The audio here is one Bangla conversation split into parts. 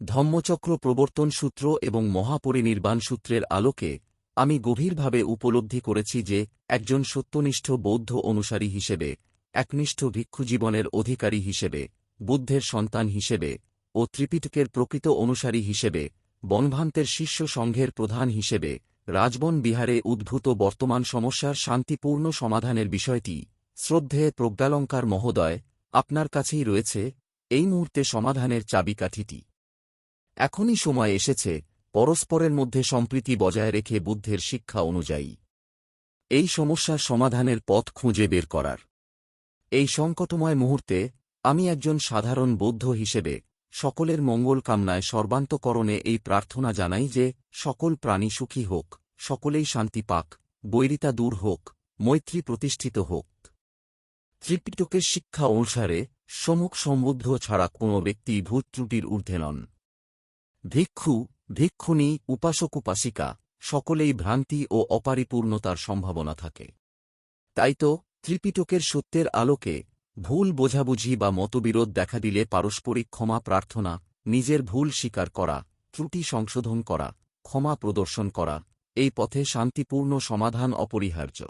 ধম্মচক্র প্রবর্তন সূত্র এবং মহাপরিনির্বাণ সূত্রের আলোকে আমি গভীরভাবে উপলব্ধি করেছি যে একজন সত্যনিষ্ঠ বৌদ্ধ অনুসারী হিসেবে, একনিষ্ঠ ভিক্ষু জীবনের অধিকারী হিসেবে, বুদ্ধের সন্তান হিসেবে ও ত্রিপিটকের প্রকৃত অনুসারী হিসেবে, বনভান্তের শিষ্য সংঘের প্রধান হিসেবে রাজবন বিহারে উদ্ভূত বর্তমান সমস্যার শান্তিপূর্ণ সমাধানের বিষয়টি, শ্রদ্ধেয় প্রজ্ঞালঙ্কার মহোদয়, আপনার কাছেই রয়েছে, এই মুহূর্তে সমাধানের চাবিকাঠিটি। এখনই সময় এসেছে পরস্পরের মধ্যে সম্প্রীতি বজায় রেখে বুদ্ধের শিক্ষা অনুযায়ী। এই সমস্যার সমাধানের পথ খুঁজে বের করার। এই সংকটময় মুহূর্তে আমি একজন সাধারণ বৌদ্ধ হিসেবে সকলের মঙ্গল কামনায় সর্বান্তকরণে এই প্রার্থনা জানাই যে, সকল প্রাণী সুখী হোক, সকলেই শান্তি পাক, বৈরিতা দূর হোক, মৈত্রী প্রতিষ্ঠিত হোক। ত্রিপিটকের শিক্ষা অনুসারে, সমুখ সমুদ্ধ ছাড়া কোনো ব্যক্তি ভূত ত্রুটির ঊর্ধ্বে নন। ভিক্ষু, ভিক্ষুণী উপাসক উপাসিকা সকলেই ভ্রান্তি ও অপারিপূর্ণতার সম্ভাবনা থাকে। তাই তো, ত্রিপিটকের সত্যের আলোকে ভুল বোঝাবুঝি বা মতবিরোধ দেখা দিলে পারস্পরিক ক্ষমা প্রার্থনা, নিজের ভুল স্বীকার করা, ত্রুটি সংশোধন করা, ক্ষমা প্রদর্শন করা, এই পথে শান্তিপূর্ণ সমাধান অপরিহার্য।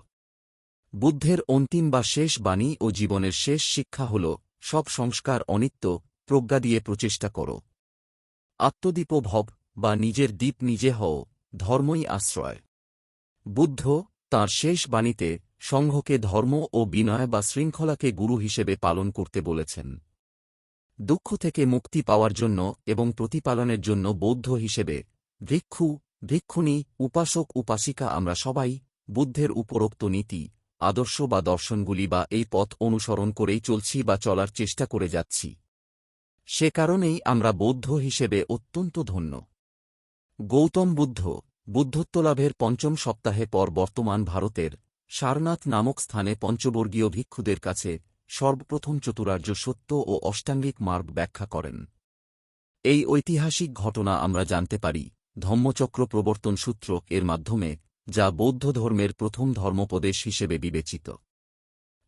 বুদ্ধের অন্তিম বা শেষ বাণী ও জীবনের শেষ শিক্ষা হল, সব সংস্কার অনিত্য, প্রজ্ঞা দিয়ে প্রচেষ্টা করো। আত্মদীপ ভব, বা নিজের দ্বীপ নিজে হও, ধর্মই আশ্রয়। বুদ্ধ, তাঁর শেষ বাণীতে, সংঘকে ধর্ম ও বিনয় বা শৃঙ্খলাকে গুরু হিসেবে পালন করতে বলেছেন। দুঃখ থেকে মুক্তি পাওয়ার জন্য এবং প্রতিপালনের জন্য বৌদ্ধ হিসেবে, ভিক্ষু, ভিক্ষুণী, উপাসক, উপাসিকা আমরা সবাই, বুদ্ধের উপরোক্ত নীতি, আদর্শ বা দর্শনগুলি বা এই পথ অনুসরণ করেই চলছি বা চলার চেষ্টা করে যাচ্ছি। সে কারণেই আমরা বৌদ্ধ হিসেবে অত্যন্ত ধন্য। গৌতম বুদ্ধ বুদ্ধত্বলাভের পঞ্চম সপ্তাহে পর বর্তমান ভারতের সারনাথ নামক স্থানে পঞ্চবর্গীয় ভিক্ষুদের কাছে সর্বপ্রথম চতুরার্য সত্য ও অষ্টাঙ্গিক মার্গ ব্যাখ্যা করেন। এই ঐতিহাসিক ঘটনা আমরা জানতে পারি, ধম্মচক্র প্রবর্তন সূত্র এর মাধ্যমে, যা বৌদ্ধ ধর্মের প্রথম ধর্মোপদেশ হিসেবে বিবেচিত।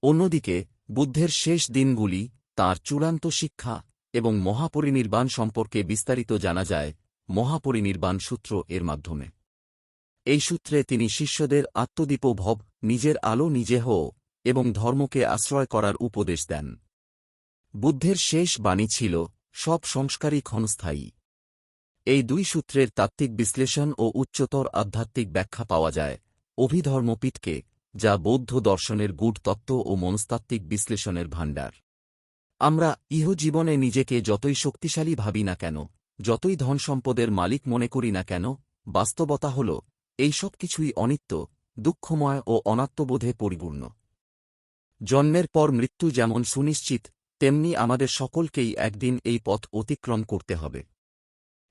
অন্যদিকে, বুদ্ধের শেষ দিনগুলি, তার চূড়ান্ত শিক্ষা এবং মহাপরিনির্বাণ সম্পর্কে বিস্তারিত জানা যায় মহাপরিনির্বাণ সূত্র এর মাধ্যমে। এই সূত্রে তিনি শিষ্যদের আত্মদীপ ভব, নিজের আলো নিজে হো এবং ধর্মকে আশ্রয় করার উপদেশ দেন। বুদ্ধের শেষ বাণী ছিল, সব সংস্কারই ক্ষণস্থায়ী। এই দুই সূত্রের তাত্ত্বিক বিশ্লেষণ ও উচ্চতর আধ্যাত্মিক ব্যাখ্যা পাওয়া যায় অভিধর্মপীঠকে, যা বৌদ্ধ দর্শনের গূঢ় তত্ত্ব ও মনস্তাত্ত্বিক বিশ্লেষণের ভাণ্ডার। আমরা ইহজীবনে নিজেকে যতই শক্তিশালী ভাবি না কেন, যতই ধন সম্পদের মালিক মনে করি না কেন, বাস্তবতা হল, এই সব কিছুই অনিত্য, দুঃখময় ও অনাত্মবোধে পরিপূর্ণ। জন্মের পর মৃত্যু যেমন সুনিশ্চিত, তেমনি আমাদের সকলকেই একদিন এই পথ অতিক্রম করতে হবে।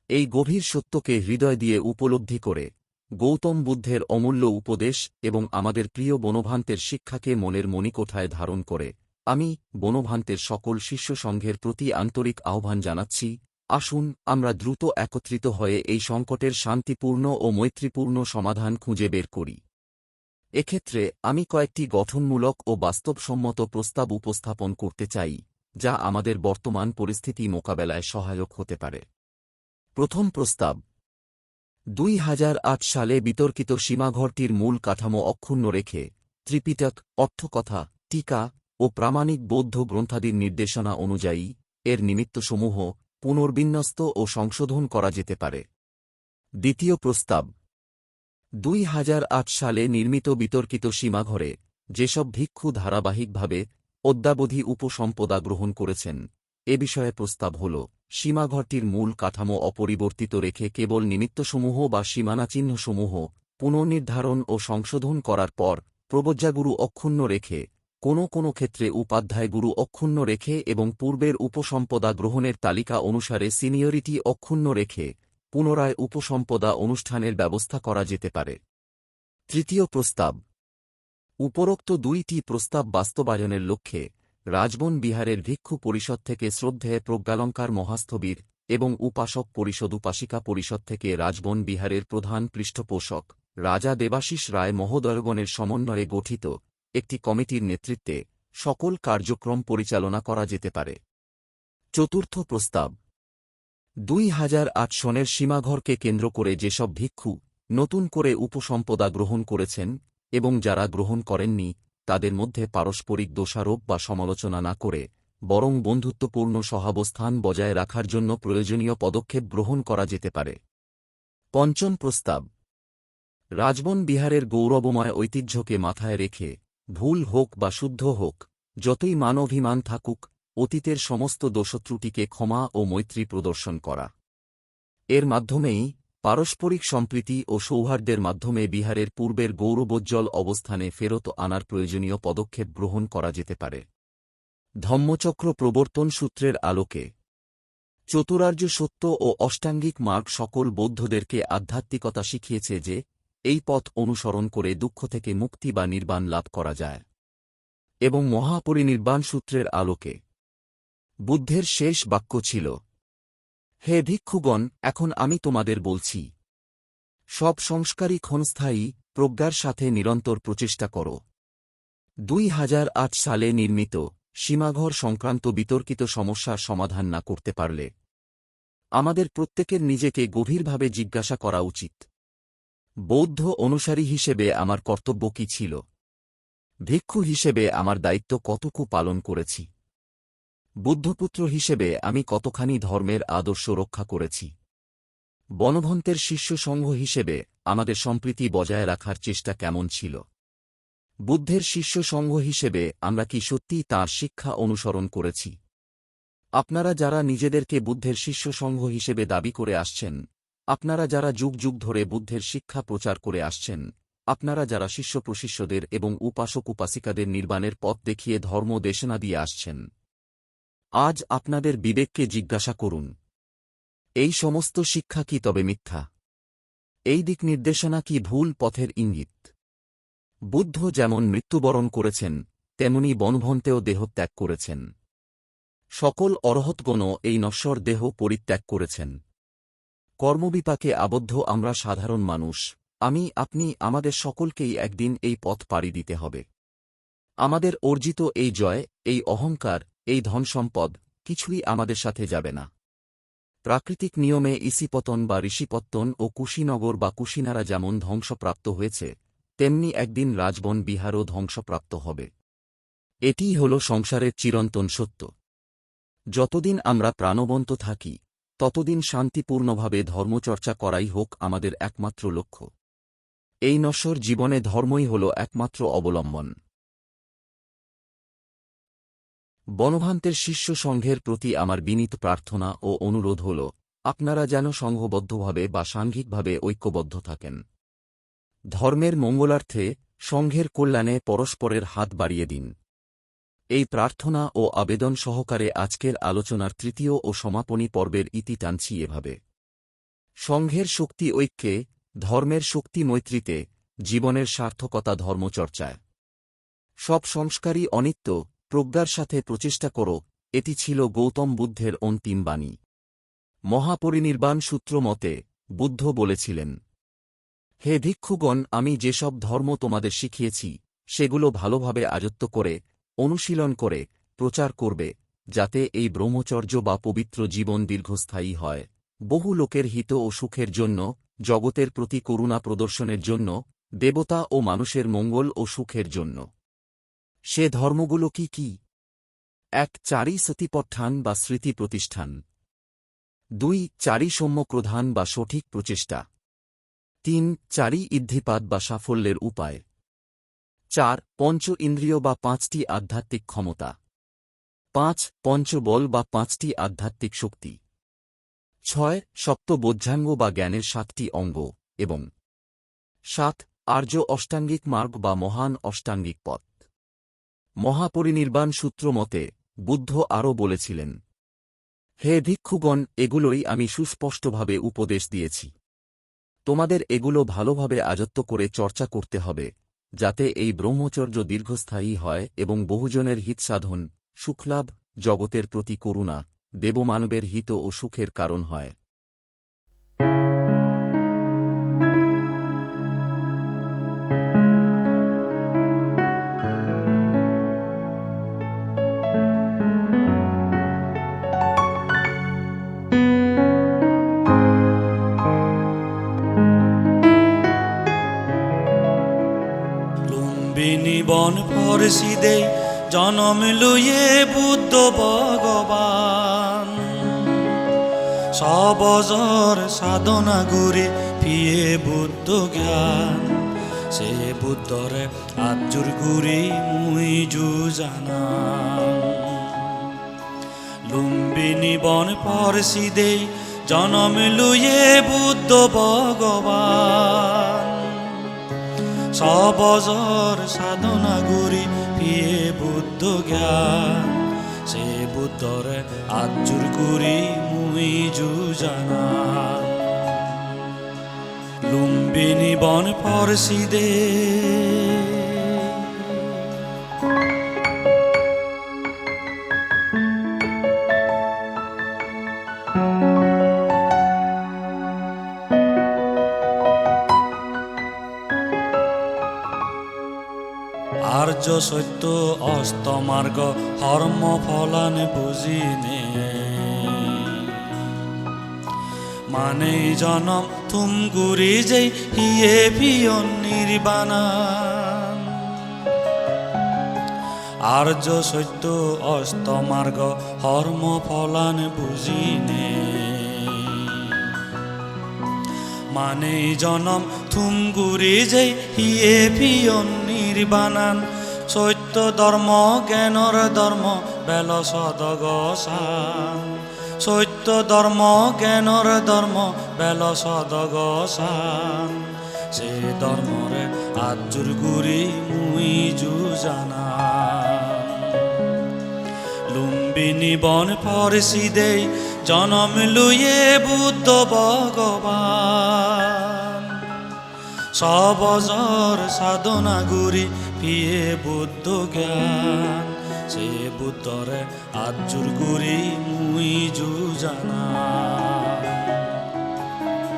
এই গভীর সত্যকে হৃদয় দিয়ে উপলব্ধি করে, গৌতম বুদ্ধের অমূল্য উপদেশ এবং আমাদের প্রিয় বনভান্তের শিক্ষাকে মনের মণিকোঠায় ধারণ করে আমি বনভান্তের সকল শিষ্য সংঘের প্রতি আন্তরিক আহ্বান জানাচ্ছি। আসুন, আমরা দ্রুত একত্রিত হয়ে এই সংকটের শান্তিপূর্ণ ও মৈত্রীপূর্ণ সমাধান খুঁজে বের করি। এক্ষেত্রে আমি কয়েকটি গঠনমূলক ও বাস্তবসম্মত প্রস্তাব উপস্থাপন করতে চাই, যা আমাদের বর্তমান পরিস্থিতি মোকাবেলায় সহায়ক হতে পারে। প্রথম প্রস্তাব, দুই হাজার আট সালে বিতর্কিত সীমাঘরটির মূল কাঠামো অক্ষুণ্ণ রেখে, ত্রিপিটক, অর্থকথা, টিকা ও প্রামাণিক বৌদ্ধ গ্রন্থাদির নির্দেশনা অনুযায়ী, এর নিমিত্তসমূহ পুনর্বিন্যস্ত ও সংশোধন করা যেতে পারে। দ্বিতীয় প্রস্তাব। দুই হাজার আট সালে নির্মিত বিতর্কিত সীমাঘরে যেসব ভিক্ষু ধারাবাহিকভাবে অদ্যাবধি উপসম্পদা গ্রহণ করেছেন, এ বিষয়ে প্রস্তাব হল, সীমাঘরটির মূল কাঠামো অপরিবর্তিত রেখে কেবল নিমিত্তসমূহ বা সীমানাচিহ্নসমূহ পুনর্নির্ধারণ ও সংশোধন করার পর প্রবজ্জাগুরু অক্ষুণ্ণ রেখে কোনো কোনো ক্ষেত্রে উপাধ্যায়গুরু অক্ষুণ্ণ রেখে এবং পূর্বের উপসম্পদা গ্রহণের তালিকা অনুসারে সিনিয়রিটি অক্ষুণ্ণ রেখে পুনরায় উপসম্পদা অনুষ্ঠানের ব্যবস্থা করা যেতে পারে। তৃতীয় প্রস্তাব। উপরোক্ত দুইটি প্রস্তাব বাস্তবায়নের লক্ষ্যে রাজবন বিহারের ভিক্ষু পরিষদ থেকে শ্রদ্ধেয় প্রজ্ঞালঙ্কার মহাস্থবীর এবং উপাসক পরিষদ উপাসিকা পরিষদ থেকে রাজবন বিহারের প্রধান পৃষ্ঠপোষক রাজা দেবাশিস রায় মহোদয়গণের সমন্বয়ে গঠিত একটি কমিটির নেতৃত্বে সকল কার্যক্রম পরিচালনা করা যেতে পারে। চতুর্থ প্রস্তাব। দুই হাজার আট সনের সীমাঘরকে কেন্দ্র করে যেসব ভিক্ষু নতুন করে উপসম্পদা গ্রহণ করেছেন এবং যারা গ্রহণ করেননি, তাদের মধ্যে পারস্পরিক দোষারোপ বা সমালোচনা না করে বরং বন্ধুত্বপূর্ণ সহাবস্থান বজায় রাখার জন্য প্রয়োজনীয় পদক্ষেপ গ্রহণ করা যেতে পারে। পঞ্চম প্রস্তাব। রাজবন বিহারের গৌরবময় ঐতিহ্যকে মাথায় রেখে ভুল হোক বা শুদ্ধ হোক, যতই মানভিমান থাকুক, অতীতের সমস্ত দোষত্রুটিকে ক্ষমা ও মৈত্রী প্রদর্শন করা। এর মাধ্যমেই পারস্পরিক সম্প্রীতি ও সৌহার্দ্যের মাধ্যমে বিহারের পূর্বের গৌরবোজ্জ্বল অবস্থানে ফেরত আনার প্রয়োজনীয় পদক্ষেপ গ্রহণ করা যেতে পারে। ধম্মচক্র প্রবর্তন সূত্রের আলোকে চতুরার্য সত্য ও অষ্টাঙ্গিক মার্গ সকল বৌদ্ধদেরকে আধ্যাত্মিকতা শিখিয়েছে যে এই পথ অনুসরণ করে দুঃখ থেকে মুক্তি বা নির্বাণ লাভ করা যায়। এবং মহাপরিনির্বাণ সূত্রের আলোকে। বুদ্ধের শেষ বাক্য ছিল, হে ভিক্ষুগণ, এখন আমি তোমাদের বলছি, সব সংস্কারই ক্ষণস্থায়ী প্রজ্ঞার সাথে নিরন্তর প্রচেষ্টা করো। দুই হাজার আট সালে নির্মিত সীমাঘর সংক্রান্ত বিতর্কিত সমস্যার সমাধান না করতে পারলে, আমাদের প্রত্যেকের নিজেকে গভীরভাবে জিজ্ঞাসা করা উচিত। বৌদ্ধ অনুসারী হিসেবে আমার কর্তব্য কি ছিল? ভিক্ষু হিসেবে আমার দায়িত্ব কতকু পালন করেছি? বুদ্ধপুত্র হিসেবে আমি কতখানি ধর্মের আদর্শ রক্ষা করেছি? বনভন্তের শিষ্য সংঘ হিসেবে আমাদের সম্প্রীতি বজায় রাখার চেষ্টা কেমন ছিল? বুদ্ধের শিষ্য সংঘ হিসেবে আমরা কি সত্যিই তাঁর শিক্ষা অনুসরণ করেছি? আপনারা যারা নিজেদেরকে বুদ্ধের শিষ্য সংঘ হিসেবে দাবি করে আসছেন আপনারা যারা যুগ যুগ ধরে বুদ্ধের শিক্ষা প্রচার করে আসছেন, আপনারা যারা শিষ্য প্রশিষ্যদের এবং উপাসক উপাসিকাদের নির্বাণের পথ দেখিয়ে ধর্ম দেশনা দিয়ে আসছেন, আজ আপনাদের বিবেককে জিজ্ঞাসা করুন, এই সমস্ত শিক্ষা কি তবে মিথ্যা? এই দিক নির্দেশনা কি ভুল পথের ইঙ্গিত? বুদ্ধ যেমন মৃত্যুবরণ করেছেন, তেমনি বনভন্তেও দেহত্যাগ করেছেন। সকল অরহৎগণও এই নশ্বর দেহ পরিত্যাগ করেছেন। কর্মবিপাকে আবদ্ধ আমরা সাধারণ মানুষ। আমি, আপনি, আমাদের সকলকেই একদিন এই পথ পাড়ি দিতে হবে। আমাদের অর্জিত এই জয়, এই অহংকার, এই ধনসম্পদ কিছুই আমাদের সাথে যাবে না। প্রাকৃতিক নিয়মে ইসিপতন বা ঋষিপত্তন ও কুশীনগর বা কুশিনারা যেমন ধ্বংসপ্রাপ্ত হয়েছে, তেমনি একদিন রাজবন বিহারও ধ্বংসপ্রাপ্ত হবে। এটিই হল সংসারের চিরন্তন সত্য। যতদিন আমরা প্রাণবন্ত থাকি ততদিন শান্তিপূর্ণভাবে ধর্মচর্চা করাই হোক আমাদের একমাত্র লক্ষ্য। এই নশ্বর জীবনে ধর্মই হল একমাত্র অবলম্বন। বনভান্তের শিষ্য সংঘের প্রতি আমার বিনীত প্রার্থনা ও অনুরোধ হল, আপনারা যেন সংঘবদ্ধভাবে বা সাংঘিকভাবে ঐক্যবদ্ধ থাকেন। ধর্মের মঙ্গলার্থে সংঘের কল্যাণে পরস্পরের হাত বাড়িয়ে দিন। এই প্রার্থনা ও আবেদন সহকারে আজকের আলোচনার তৃতীয় ও সমাপনী পর্বের ইতি টানছি এভাবে। সংঘের শক্তি ঐক্যে, ধর্মের শক্তি মৈত্রীতে, জীবনের সার্থকতা ধর্মচর্চায়। সব সংস্কারই অনিত্য, প্রজ্ঞার সাথে প্রচেষ্টা করো, এটি ছিল গৌতম বুদ্ধের অন্তিম বাণী। মহাপরিনির্বাণ সূত্র মতে, বুদ্ধ বলেছিলেন, হে ভিক্ষুগণ, আমি যেসব ধর্ম তোমাদের শিখিয়েছি, সেগুলো ভালোভাবে আয়ত্ত করে অনুশীলন করে, প্রচার করবে, যাতে এই ব্রহ্মচর্য বা পবিত্র জীবন দীর্ঘস্থায়ী হয়। বহু লোকের হিত ও সুখের জন্য, জগতের প্রতি করুণা প্রদর্শনের জন্য, দেবতা ও মানুষের মঙ্গল ও সুখের জন্য। সে ধর্মগুলো কি কি? এক, চারি সতীপঠান বা স্মৃতি প্রতিষ্ঠান। দুই, চারি সম্যক্রধান বা সঠিক প্রচেষ্টা। তিন, চারি ইদ্ধিপাত বা সাফল্যের উপায়। চার, পঞ্চ ইন্দ্রিয় বা পাঁচটি আধ্যাত্মিক ক্ষমতা। পাঁচ, পঞ্চবল বা পাঁচটি আধ্যাত্মিক শক্তি। ছয়, সপ্ত বোধ্যাঙ্গ বা জ্ঞানের সাতটি অঙ্গ এবং সাত, আর্য অষ্টাঙ্গিক মার্গ বা মহান অষ্টাঙ্গিক পথ। মহাপরিনির্বাণ সূত্র মতে, বুদ্ধ আরও বলেছিলেন, হে ভিক্ষুগণ, এগুলোই আমি সুস্পষ্টভাবে উপদেশ দিয়েছি। তোমাদের এগুলো ভালোভাবে আযত্ত করে চর্চা করতে হবে। যাতে এই ব্রহ্মচর্য দীর্ঘস্থায়ী হয় এবং বহুজনের হিত সাধন সুখলাভ, জগতের প্রতি করুণা, দেবমানবের হিত ও সুখের কারণ হয়। বন ফরসি দে জনম লুয়ে বুদ্ধ ভগবান। সবজর সাধনা গুরে পিয়ে বুদ্ধ জ্ঞান। সে বুদ্ধরে আজুর গুরি মুই জু জানা লুম্বিনী বন পরশি দে জনম লুয়ে বুদ্ধ ভগবান। সবজর সাধনা গুরি পিয়ে বুদ্ধ জ্ঞান। সে বুদ্ধরে আজুর গুরি মুই জু জানা লুম্বিনী বন পরশি দে আর্য সত্য অস্তমার্গ হর্ম ফলান বুঝিনে মানে জনম তুম গুরি যেই হিয়ে পিয়ন নির্বাণা। আর্য সত্য অস্তমার্গ হর্ম ফলান বুঝিনে মানে জনম থুম গুরি যেই হিয়ে পিয়ন নির্বাণান। সত্য ধর্ম, জ্ঞানর ধর্ম, বেল সদগসান সত্য ধর্ম, জ্ঞানর ধর্ম, বেল সদগসান সে। ধর্মরে আজুর গুরি মুই জু জানা। লুম্বিনী বন ফরসি দে জনম লুয়ে বুদ্ধ ভগবান। সবজর সাধনা গুরি পিয়ে বুদ্ধ জ্ঞান সে বুদ্ধরে আজুর গুরি মুই জু জানা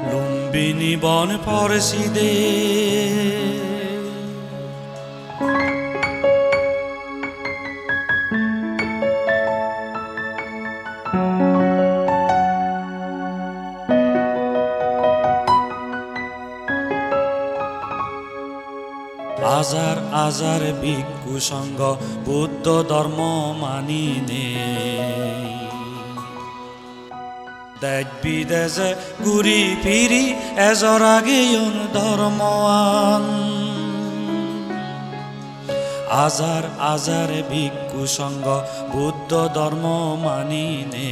লুম্বিনী বন পরশি দে ভিক্ষু সঙ্গ বুদ্ধ ধর্ম মানি নে। দেশ বিদেশে ঘুরি ফিরি এজর আগেয়ন ধর্ময়ান আজার আজার ভিক্ষু সঙ্গ বুদ্ধ ধর্ম মানি নে।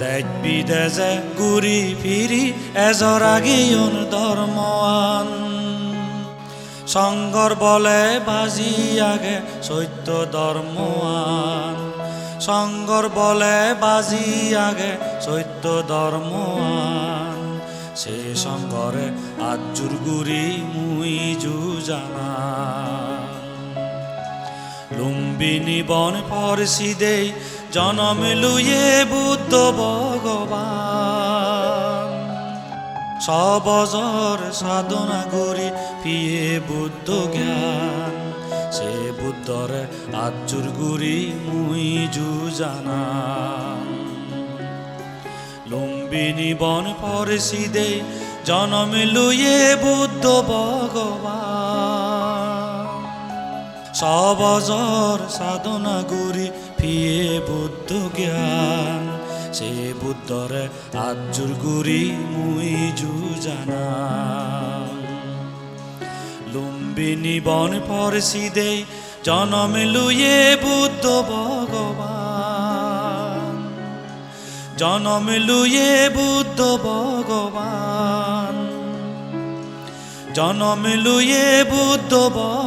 দেশ বিদেশে ঘুরি ফিরি এজর আগেয়ন ধর্ময়ান সঙ্গর বলে বাজি আগে, সত্য ধর্ময়ান। সঙ্গর বলে বাজি আগে, সত্য ধর্ময়ান। সে সঙ্গরে আজুর গুরি মুই জু জানা। লুম্বিনী বন ফরসি দেই জনম লুয়ে বুদ্ধ ভগবান। সবজর সাধনা করি পিয়ে বুদ্ধ জ্ঞান। সে বুদ্ধরে আজুর গুরি মুই জু জানা লুম্বিনী বন ফরসি দে জনম লুয়ে বুদ্ধ ভগবান। সবজর সাধনা গুরি ফিয়ে বুদ্ধ জ্ঞান। সে বুদ্ধরে আজুর গুরি মুই জু জানা লুম্বিনী বন ফরসি দে জনম লুয়ে বুদ্ধ ভগবান। জনম লুয়ে বুদ্ধ ভগবান। জনম লুয়ে বুদ্ধ ভগবান